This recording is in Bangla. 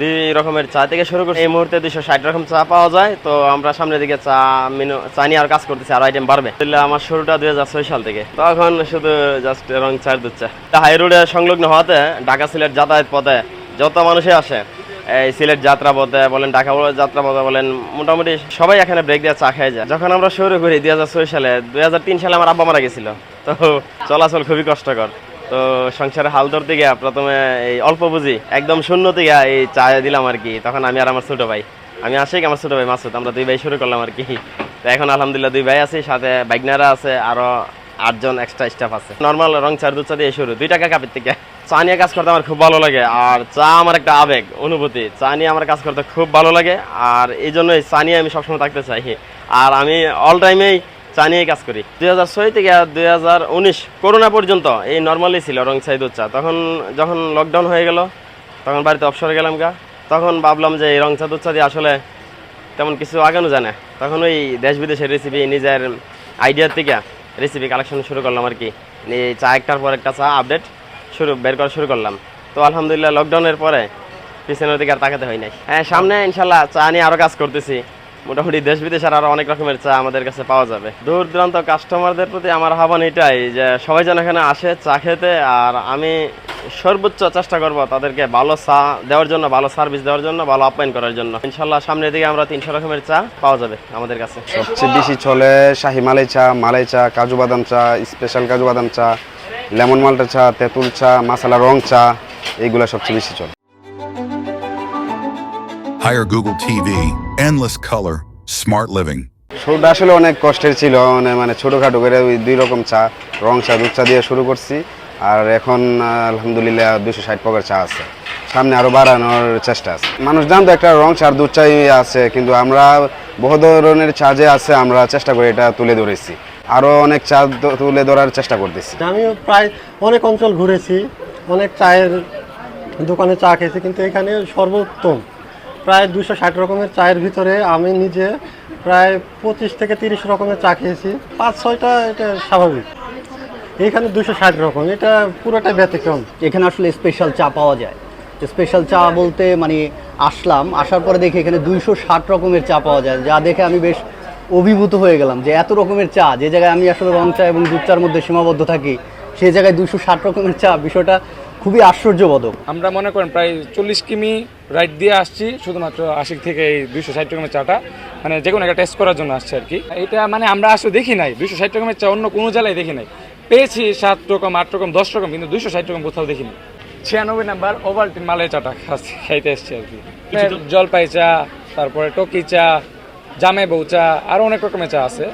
দুই রকমের চা থেকে শুরু করছি। এই মুহূর্তে দুইশো ষাট রকম চা পাওয়া যায়। তো আমরা সামনের দিকে চা মেনু, চা নিয়ে আর কাজ করতেছি, আরও আইটেম বাড়বে। আমার শুরুটা দুই হাজার ছয় সাল থেকে। তখন শুধু জাস্ট রং চার দুধ চা। হাই রোডে সংলগ্ন হওয়াতে ঢাকা সিলেট যাতায়াত পথে যত মানুষই আসে, এই সিলেট যাত্রা পথে বলেন, ঢাকা যাত্রা পথে বলেন, মোটামুটি সবাই এখানে ব্রেক দিয়ে চা খেয়ে যায়। যখন আমরা শুরু করি দুই হাজার ছয় সালে, দুই হাজার তিন সালে আমার আব্বা মারা গেছিল। তো চলাচল খুবই কষ্টকর। তো সংসারে হাল ধরতে গিয়া প্রথমে এই অল্প বুঝি, একদম শূন্য থেকে এই চা দিলাম আর কি। তখন আমি আর আমার ছোট ভাই, আমি আশিক, আমার ছোট ভাই মাসুদ, আমরা দুই ভাই শুরু করলাম আর কি। তো এখন আলহামদুলিল্লাহ দুই ভাই আছি, সাথে বাইকনারা আছে, আরও আটজন এক্সট্রা স্টাফ আছে। নর্মাল রং চার দুধ, চা দিয়ে শুরু, দুই টাকা কাপের থেকে। চা নিয়ে কাজ করতে আমার খুব ভালো লাগে, আর চা আমার একটা আবেগ, অনুভূতি। চা নিয়ে আমার কাজ করতে খুব ভালো লাগে, আর এই জন্যই চা নিয়ে আমি সবসময় থাকতে চাই। আর আমি অল টাইমেই চা নিয়ে কাজ করি। দুই হাজার ছয় থেকে দুই হাজার উনিশ, করোনা পর্যন্ত, এই নর্মালি ছিল রং চাই দুধ চা তখন যখন লকডাউন হয়ে গেল, তখন বাড়িতে অবসরে গেলাম গা। তখন ভাবলাম যে এই রং চা দুধ চা দিয়ে আসলে তেমন কিছু আগানো জানে তখন ওই দেশ বিদেশের রেসিপি নিজের আইডিয়ার থেকে রেসিপি কালেকশন শুরু করলাম আর কি। চা একটার পর একটা চা আপডেট শুরু, বের করা শুরু করলাম। তো আলহামদুলিল্লাহ লকডাউনের পরে পিছনের দিকে আর তাকাতে হয় নাই। হ্যাঁ সামনে ইনশাল্লাহ চা নিয়ে আরও কাজ করতেছি। মোটামুটি দেশ বিদেশের আরও অনেক রকমের চা আমাদের কাছে পাওয়া যাবে। দূর দূরান্ত কাস্টমারদের প্রতি আমার আহ্বান এটাই যে সবাই যেন এখানে আসে চা খেতে, আর আমি সর্বোচ্চ চেষ্টা করব তাদেরকে ভালো চা দেওয়ার জন্য, ভালো সার্ভিস দেওয়ার জন্য, ভালো আপ্যায়ন করার জন্য। ইনশাল্লাহ সামনের দিকে আমরা তিনশো রকমের চা পাওয়া যাবে আমাদের কাছে। সবচেয়ে বেশি চলে শাহি মালাই চা মালাই চা, কাজু বাদাম চা স্পেশাল কাজু বাদাম চা, লেমন মাল্টা চা, তেঁতুল চা, মশলা রং চা, এইগুলো সবচেয়ে বেশি চলে। Hire Google TV, endless color, smart living. শুরুটা আসলে অনেক কষ্টের ছিল মানে মানে ছোটোখাটো করে ওই দুই রকম চা রং চা দুধ চা দিয়ে শুরু করছি। আর এখন আলহামদুলিল্লাহ দুশো ষাট প্রকার চা আছে। সামনে আরও বাড়ানোর চেষ্টা আছে। মানুষ জানতো একটা রং চা আর দুধ চাই আছে কিন্তু আমরা বহু ধরনের চা যে আছে আমরা চেষ্টা করে এটা তুলে ধরেছি। আরও অনেক চা তুলে ধরার চেষ্টা করতেছি। আমিও প্রায় অনেক অঞ্চল ঘুরেছি অনেক চায়ের দোকানে চা খেয়েছি কিন্তু এখানে সর্বোত্তম প্রায় দুশো ষাট রকমের চায়ের ভিতরে আমি নিজে প্রায় পঁচিশ থেকে তিরিশ রকমের চা খেয়েছি। পাঁচ, ছয়টা এটা স্বাভাবিক। এখানে দুশো ষাট রকম, এটা পুরোটা ব্যতিক্রম। এখানে আসলে স্পেশাল চা পাওয়া যায়। স্পেশাল চা বলতে মানে আসলাম, আসার পরে দেখি এখানে দুইশো ষাট রকমের চা পাওয়া যায়। যা দেখে আমি বেশ অভিভূত হয়ে গেলাম যে এত রকমের চা, যে জায়গায় আমি আসলে রং চা এবং দুধ চার মধ্যে সীমাবদ্ধ থাকি, সেই জায়গায় দুশো ষাট রকমের চা বিষয়টা খুবই আশ্চর্যবোধক। আমরা মনে করেন প্রায় চল্লিশ কিমি রাইড দিয়ে আসছি শুধুমাত্র আশি থেকে এই দুইশো ষাট রকমের চাটা। মানে যে কোনো একটা টেস্ট করার জন্য আসছে আর কি। এটা মানে আমরা আসলে দেখি নাই দুইশো ষাট রকমের চা অন্য কোনো জেলায় দেখি নাই। পেয়েছি সাত রকম আট রকম দশ রকম কিন্তু দুইশো ষাট রকম কোথাও দেখিনি। ছিয়ানব্বই নাম্বার ওভালটিন মালাই চাটা খাচ্ছি খাইতে এসছি আর কি। জলপাই চা তারপরে টকি চা জামে বউ চা আরও অনেক রকমের চা আছে।